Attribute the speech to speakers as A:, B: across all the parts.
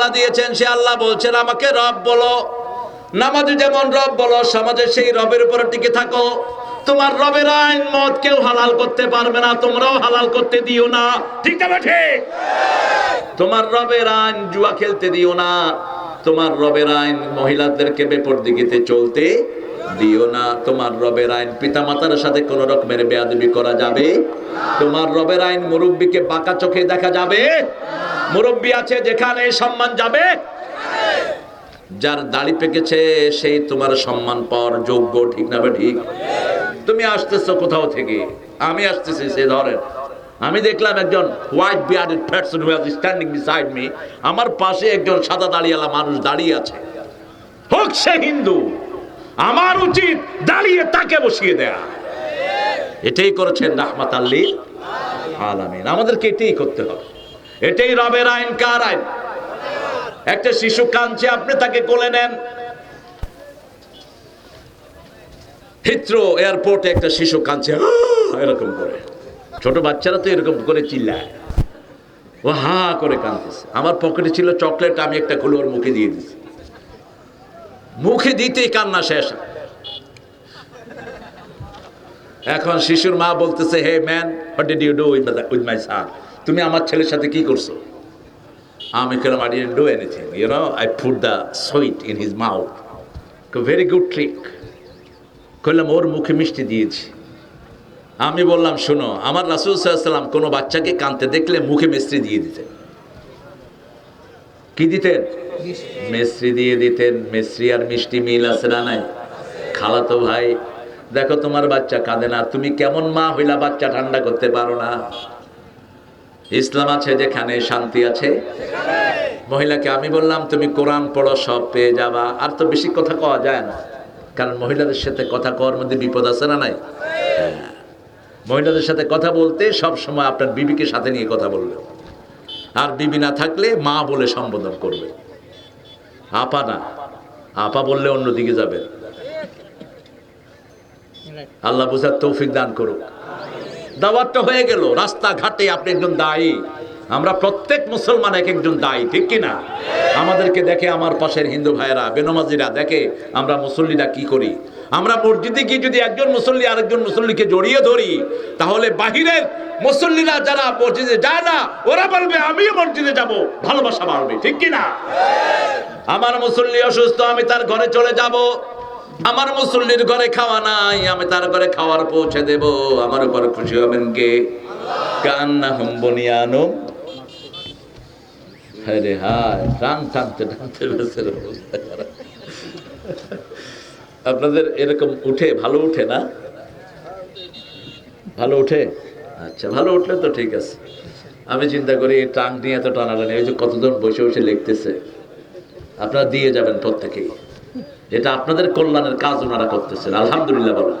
A: আল্লাহ দিয়েছেন, সে আল্লাহ বলছেন, আমাকে রব বলো। নামাজে যেমন রব বলো, সমাজে সেই রবের উপরে টিকে থাকো। তোমার রবের আইন মদ কেউ হালাল করতে পারবে না, তোমরাও হালাল করতে দিও না। ঠিক না ঠিক? তোমার রবের আইন জুয়া খেলতে দিও না। তোমার রবের আইন মহিলাদেরকে বেপর দিকে চলতে দিও না। তোমার রবের আইন পিতামাতার সাথে কোন রকমের বেয়াদবি করা যাবে? তোমার রবের আইন মুরব্বীকে বাঁকা চোখে দেখা যাবে? মুরব্বী আছে, যেখানে সম্মান যাবে। যার দাড়ি পেকেছে, সেই তোমার সম্মান পাওয়ার যোগ্য, ঠিক না ঠিক? তুমি আসতেছো কোথাও থেকে? আমি আসতেছি, সে ধরেন। আমি দেখলাম একজন white bearded person who standing beside me আমার পাশে একজন সাদা দাড়িওয়ালা মানুষ দাঁড়িয়ে আছে। হোক সে হিন্দু, আমার উচিত দাঁড়িয়ে তাকে বসিয়ে দেয়া। এটাই করেছেন রাহমাত আল্লিল আলামিন। আমাদেরকে এটাই করতে হবে। এটাই রবের আইন, কার আইন? একটা শিশু কাঁদছে, আপনি তাকে কোলে নেন। হিথ্রো এয়ারপোর্টে একটা শিশু কাঁদছে এরকম করে। ছোট বাচ্চারা তো এরকম করে চিল্লায়। ও হা করে কাঁদতেছে। আমার পকেটে ছিল চকলেট, আমি একটা খুলে ওর মুখে দিয়ে দিছি। মুখে দিতেই কান্না শেষ। এখন শিশুর মা বলতেছে hey man what did you do with my son তুমি আমার ছেলের সাথে কি করছ? আমি কেলাম I didn't do anything you know I put the sweet in his mouth very good trick কইলাম, ওর মুখে মিষ্টি দিয়েছি। আমি বললাম, শোনো, আমার রাসুল সাল্লাম কোনো বাচ্চাকে কানতে দেখলে মুখে মিস্ত্রি দিয়ে দিতেন। কি দিতেন? মিস্ত্রি দিয়ে দিতেন মিস্ত্রি আর মিষ্টি মিল আছে না নাই? খালাতো ভাই, দেখো তোমার বাচ্চা কাঁদে না, তুমি কেমন মা হইলা বাচ্চা ঠান্ডা করতে পারো না? ইসলাম আছে যেখানে শান্তি আছে। মহিলাকে আমি বললাম, তুমি কোরআন পড়ো, সব পেয়ে যাবা। আর তো বেশি কথা কওয়া যায় না। কারণ মহিলাদের সাথে কথা কওয়ার মধ্যে বিপদ আছে না নাই? হ্যাঁ। মহিলাদের সাথে কথা বলতে সব সময় আপনার বিবিকে সাথে নিয়ে কথা বলবে। আর বিবি না থাকলে মা বলে সম্বোধন করবে। আপা না, আপা বললে অন্যদিকে যাবে আল্লাহ বুঝার তৌফিক দান করুক। দাওয়াতটা হয়ে গেল, রাস্তাঘাটে আপনি একজন দায়ী। আমরা প্রত্যেক মুসলমান এক একজন দায়ী, ঠিক কি না? আমাদেরকে দেখে আমার পাশের হিন্দু ভাইয়েরা, বেনমাজিরা দেখে আমরা মুসল্লিরা কি করি? আমরা মসজিদে গিয়ে যদি একজন মুসল্লি আরেকজন মুসল্লিকে জড়িয়ে ধরি, তাহলে বাহিরের মুসল্লিরা যারা মসজিদে যায় না, ওরা বলবে, আমিও মসজিদে যাব। ভালোবাসা বাড়বে, ঠিক কি না? আমার মুসল্লি অসুস্থ, আমি তার ঘরে চলে যাব। আমার মুসল্লির ঘরে খাওয়া নাই, আমি তার ঘরে খাওয়ার পৌঁছে দেব। আমার উপর খুশি হবেন কে? কান্না হুম বনিয়ানো আরে হায়, টান টানতে টানতে আপনাদের এরকম উঠে, ভালো উঠে না? ভালো উঠে? আচ্ছা ভালো উঠলে তো ঠিক আছে। আমি চিন্তা করি, এই টাং নিয়ে এত টানাটানি, ওই যে কতজন বসে বসে লিখতেছে। আপনারা দিয়ে যাবেন প্রত্যেকেই। এটা আপনাদের কল্যাণের কাজ ওনারা করতেছেন। আলহামদুলিল্লাহ বলো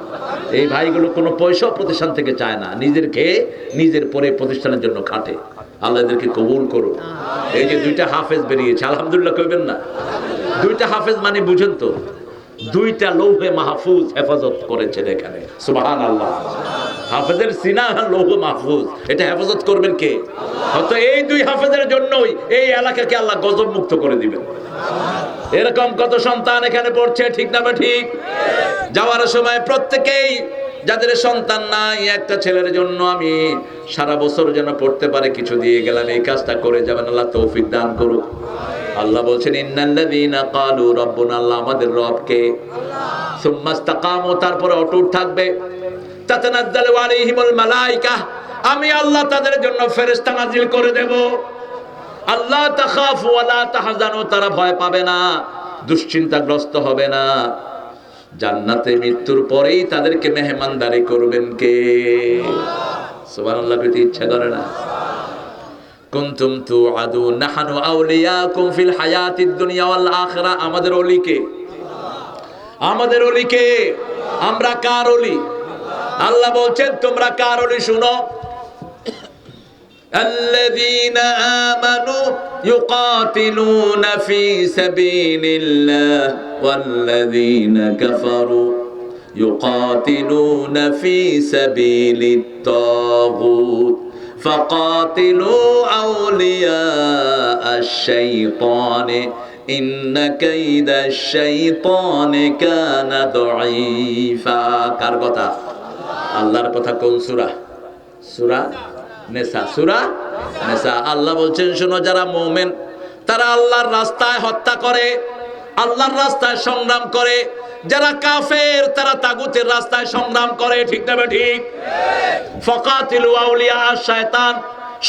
A: এই ভাইগুলো কোনো পয়সাও প্রতিষ্ঠান থেকে চায় না। নিজের খেয়ে নিজের পরে প্রতিষ্ঠানের জন্য খাটে। আল্লাহ এদেরকে কবুল করুন এই যে দুইটা হাফেজ বেরিয়েছে আলহামদুলিল্লাহ কইবেন না। দুইটা হাফেজ মানে বুঝেন তো দুইটা লৌহে মাহফুজ হেফাজত করেছেন এখানে। সুবাহান আল্লাহ হাফেজের সিনা লৌহ মাহফুজ। এটা হেফাজত করবেন কে? হয়তো এই দুই হাফেজের জন্যই এই এলাকাকে আল্লাহ গজব মুক্ত করে দিবেন। এরকম কত সন্তান এখানে পড়ছে, ঠিক না বা ঠিক? যাওয়ার সময় প্রত্যেকেই, যাদের সন্তান নাই, একটা ছেলের জন্য আমি সারা বছর যেন পড়তে পারে, কিছু দিয়ে গেলাম, এই কাজটা করে যাবেন, আল্লাহ তৌফিক দান করুক। আল্লাহ বলছেন, ইন্নাল্লাযীনা ক্বালু রাব্বুনা, আল্লাহ আমাদের রবকে। সুম্মাস্তাকামু তারপরে অটুট থাকবে। তাতানাজ্জালু আলাইহিমুল মালাইকা, আমি আল্লাহ তাদের জন্য ফেরেশতা নাজিল করে দেব। আল্লাহ তাখাফু ওয়ালা তাহজানু, তারা ভয় পাবে না, দুশ্চিন্তাগ্রস্ত হবে না। জান্নাতে মৃত্যুর পরেই তাদেরকে মেহমানদারি করবেন কে? সুবহানাল্লাহ পেতে ইচ্ছা করে না? কুনতুম তুআদু, নাহনু আউলিয়াকুম ফিল হায়াতিদ দুনিয়া ওয়াল আখিরা, আমাদের ওলিকে আমাদের ওলিকে আমরা কার ওলি আল্লাহ বলছেন, তোমরা কার ওলি শুনো। الذين آمنوا يقاتلون في سبيل الله والذين كفروا يقاتلون في سبيل الطاغوت فقاتلوا أولياء الشيطان إن كيد الشيطان كان ضعيفا কার কথা আল্লাহর কথা কোন সূরা সূরা নেসা সূরা নেসা আল্লাহ বলছেন, শোনো, যারা মুমিন, তারা আল্লাহর রাস্তায় হত্যা করে, আল্লাহর রাস্তায় সংগ্রাম করে। যারা কাফের, তারা তাগুতের রাস্তায় সংগ্রাম করে। ঠিক না ঠিক ফকাতিলু আউলিয়া শয়তান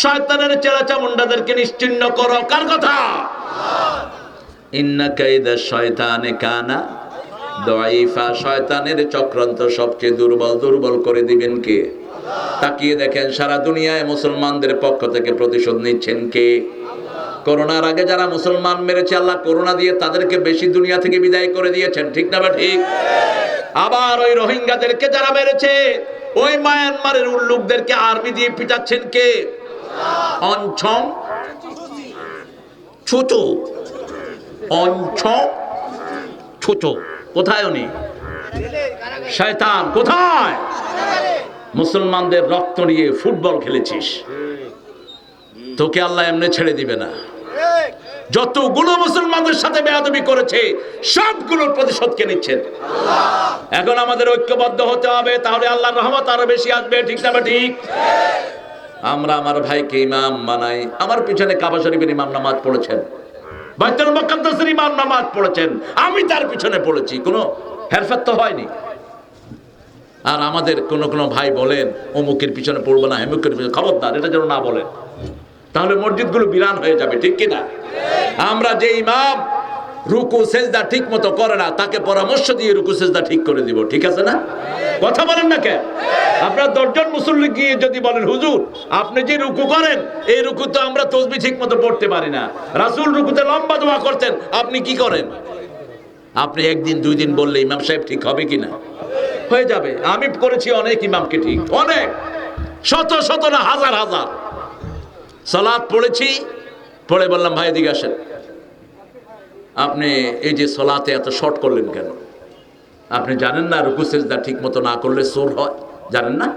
A: শয়তানের চেলা চামুন্ডাদেরকে নিশ্চিন্ন করো। কার কথা? ইন্না কাইদা শয়তানে কানা দয়ফা শয়তানের চক্রান্ত সবচেয়ে দুর্বল। দুর্বল করে দিবেন কে? তাকিয়ে দেখেন, সারা দুনিয়ায় মুসলমানদের পক্ষ থেকে প্রতিশোধ নিচ্ছেন কে? করোনার আগে যারা মুসলমান মেরেছে, আল্লাহ করোনা দিয়ে তাদেরকে বেশি দুনিয়া থেকে বিদায় করে দিয়েছেন। ঠিক না বা ঠিক? আবার ওই রোহিঙ্গাদেরকে যারা মেরেছে, ওই মায়ানমারের উল্লুকদেরকে আর্মি দিয়ে পিটাচ্ছেন কে? অঞ্ছং ছোট অঞ্ছং ছোট কোথায় উনি? শয়তান। কোথায়? মুসলমানদের রক্ত নিয়ে ফুটবল খেলেছিস। তোকে আল্লাহ এমনি ছেড়ে দিবে না। যতগুলো মুসলমানদের সাথে বেয়াদবি করেছে, সবগুলোর প্রতিশোধ কে নিচ্ছেন? এখন আমাদের ঐক্যবদ্ধ হতে হবে, তাহলে আল্লাহর রহমত আরও বেশি আসবে, ঠিক না ঠিক? আমরা আমার ভাইকে ইমাম বানাই, আমার পিছনে কাবা শরীফের ইমাম নামাজ পড়েছেন। বাইতুল মুকাদ্দাসের ইমাম নামাজ পড়েছেন, আমি তার পিছনে পড়েছি, কোনো হেরফের তো হয়নি। আর আমাদের কোনো কোনো ভাই বলেন, অমুকের পিছনে পড়ব না হেমুকের পিছনে, খবরদার, এটা যেন না বলেন। তাহলে মসজিদগুলো বিরান হয়ে যাবে, ঠিক কিনা? আমরা যে ইমাম, রুকু, সেজদা ঠিক মতো করে না, তাকে পরামর্শ দিয়ে রুকু, সেজদা ঠিক করে দিব, ঠিক আছে না? কথা বলেন না কে আপনার দশজন মুসল্লি গিয়ে যদি বলেন, হুজুর, আপনি যে রুকু করেন, এই রুকু তো আমরা তসবি ঠিক মতো পড়তে পারি না। রাসুল রুকুতে লম্বা দোয়া করতেন, আপনি কি করেন? আপনি একদিন, দুই দিন বললে ইমাম সাহেব ঠিক হবে কিনা? হয়ে যাবে। আমি করেছি অনেক ইমামকে ঠিক। অনেক। শত শত না, হাজার হাজার। সালাদ পড়েছি, পড়ে বললাম, ভাই, এদিকে আসেন। আপনি এই যে সলাতে এত শর্ট করলেন কেন? আপনি জানেন না রুকু, সেজদা ঠিক মতো না করলে সোর হয়? জানেন না?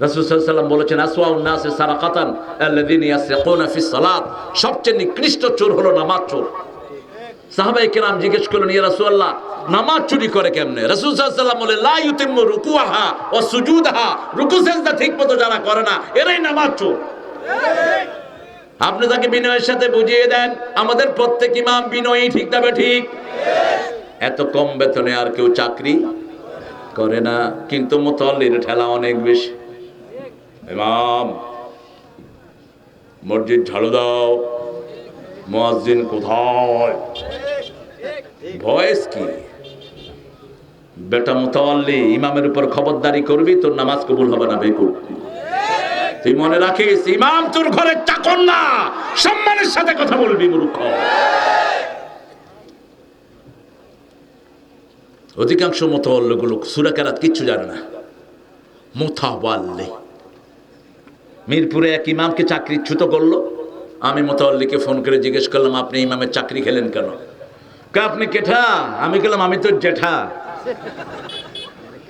A: ওয়াসাল্লাম বলেছেন আসওয়াউন নাসে সারাকাতান আল্লাযিনা ইয়াসরিকুনা ফিস সালাত। সবচেয়ে নিকৃষ্ট চোর হলো নামাজ চোর। সাহাবাই কেরাম জিজ্ঞেস করলেন, ইয়া রাসূলুল্লাহ, নামাজ চুরি করে কেমনে? সাল্লাল্লাহু আলাইহি লা ওয়া রুকু সেজদা ঠিকমতো যারা করে না, এরাই নামাজ চোর। আপনি তাকে বিনয়ের সাথে বুঝিয়ে দেন, আমাদের প্রত্যেক ইমাম বিনয়ী ঠিক তবে ঠিক এত কম বেতনে আর কেউ চাকরি করে না, কিন্তু মোতাল্লির ঠেলা অনেক বেশি। ইমাম, মসজিদ ঝাড়ু দাও। মুয়াজ্জিন কোথায়? ভয়েস কি? বেটা মোতাল্লি ইমামের উপর খবরদারি করবি, তোর নামাজ কবুল হবে না, বেকুব। তুই মনে রাখিস, ইমাম তোর ঘরের চাকর না, সম্মানের সাথে কথা বলবি, মূর্খ। অধিকাংশ মোতাল্লগুলো সুরাকারাত কিচ্ছু জানে না। মোথাওয়াল্লে মিরপুরে এক ইমামকে চাকরি চাকরিচ্যুত করল। আমি মোতাল্লিকে ফোন করে জিজ্ঞেস করলাম, আপনি ইমামের চাকরি খেলেন কেন? আপনি কেঠা? আমি গেলাম, আমি তো জেঠা।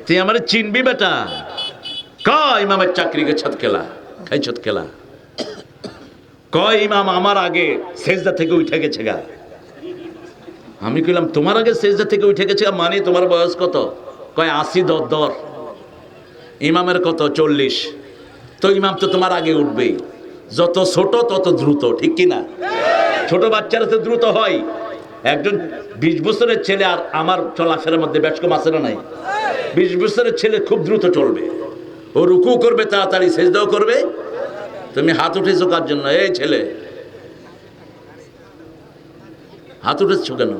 A: তুই আমার চিনবি বেটা? ক, ইমামের চাকরিকে ছত খেলা খাই ছত খেলা ক ইমাম, আমার আগে সেজদা থেকে উঠে গেছে গা। আমি কইলাম, তোমার আগে সেজদা থেকে উঠে গেছে মানে তোমার বয়স কত? কয়, আশি দর দর। ইমামের কত? চল্লিশ। তো ইমাম তো তোমার আগে উঠবেই। যত ছোট, তত দ্রুত, ঠিক কি না ছোট বাচ্চারা তো দ্রুত হয়। একজন বিশ বছরের ছেলে আর আমার চলাফেরার মধ্যে ব্যস্ত না নাই? বিশ বছরের ছেলে খুব দ্রুত চলবে। ও রুকু করবে, তাড়াতাড়ি সেজদাও করবে। তুমি হাত উঠেছো কার জন্য? এই ছেলে। হাত উঠেছো কেন?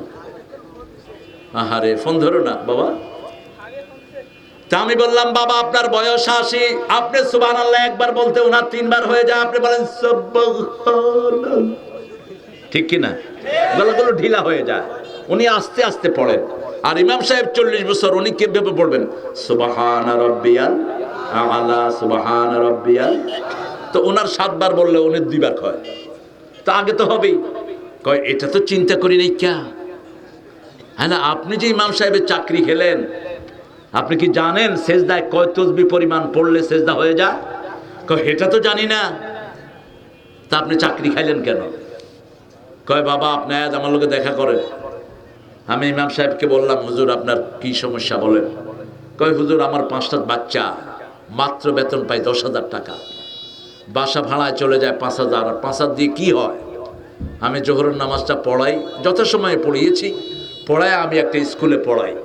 A: আহারে, ফোন ধরো না, বাবা। তা আমি বললাম, বাবা, আপনার বয়স আশি। আপনি সুবান আল্লাহ একবার বলতে ওনার তিনবার হয়ে যায়, আপনি বলেন। ঠিক কি না গলাগুলো ঢিলা হয়ে যায়। উনি আস্তে আস্তে পড়েন। আর ইমাম সাহেব চল্লিশ বছর, উনি কীভাবে পড়বেন? সুবাহান রব্বিয়াল আলা, সুবাহান রব্বিয়াল। তো ওনার সাতবার বললে উনি দুইবার কয়। তা আগে তো হবেই। কয়, এটা তো চিন্তা করি নাই ক্যা হ্যাঁ আপনি যে ইমাম সাহেবের চাকরি খেলেন আপনি কি জানেন সেজদায় কয় তসবি পরিমাণ পড়লে সেজদা হয়ে যায়? এটা তো জানি না। তা আপনি চাকরি খাইলেন কেন? কয়, বাবা, আপনি আজ আমার লোকে দেখা করেন। আমি ইমাম সাহেবকে বললাম, হুজুর, আপনার কি সমস্যা বলেন? কয়, হুজুর, আমার পাঁচটা বাচ্চা, মাত্র বেতন পাই দশ হাজার টাকা। বাসা ভাড়ায় চলে যায় পাঁচ হাজার। আর পাঁচ হাজার দিয়ে কী হয়? আমি জোহরের নামাজটা পড়াই, যথাসময়ে পড়িয়েছি। পড়ায় আমি একটা স্কুলে পড়াই।